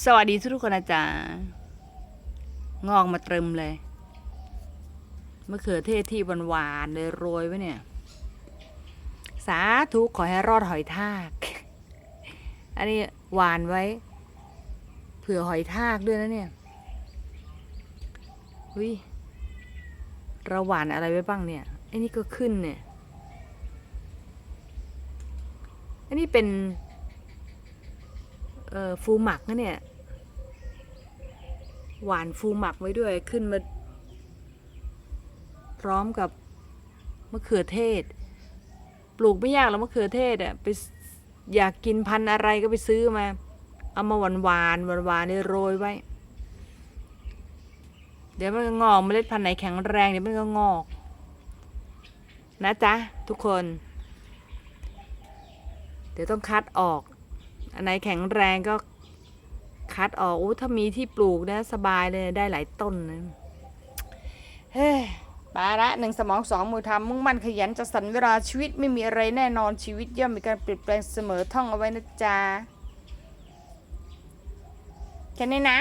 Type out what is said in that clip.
สวัสดีทุกคนนะจ๊ะงอกมาเติมเลยมะเขือเทศที่หวานๆเลยโรยไว้เนี่ย สาธุขอให้รอดหอยทาก อันนี้หวานไว้ เผื่อหอยทากด้วยนะเนี่ยวิเราหวานอะไรไว้บ้างเนี่ยไอ้นี่ก็ขึ้นเนี่ย อันนี้เป็น ฟูหมักนะเนี่ย หวานฟูหมักไว้ด้วยขึ้นมา พร้อมกับมะเขือเทศ ปลูกไม่ยากแล้วมะเขือเทศอะไปอยากกินพันธุ์อะไรก็ไปซื้อมา เอามาหวานหวานหวานหวานนี่โรยไว้ เดี๋ยวมันก็งอกเมล็ดพันธุ์ไหนแข็งแรงเดี๋ยวมันก็งอก นะจ๊ะทุกคน เดี๋ยวต้องคัดออก อันไหนแข็งแรงก็คัดออกอ้ถ้ามีที่ปลูกนะสบายเลยได้หลายต้นนะเฮ้ยปาระหนึ่งสมองสองมือทำมุ่งมั่นขยันจะสรรเวลาชีวิตไม่มีอะไรแน่นอนชีวิตย่อมมีการเปลี่ยนแปลงเสมอท่องเอาไว้นะจ๊ะแค่นี้นะ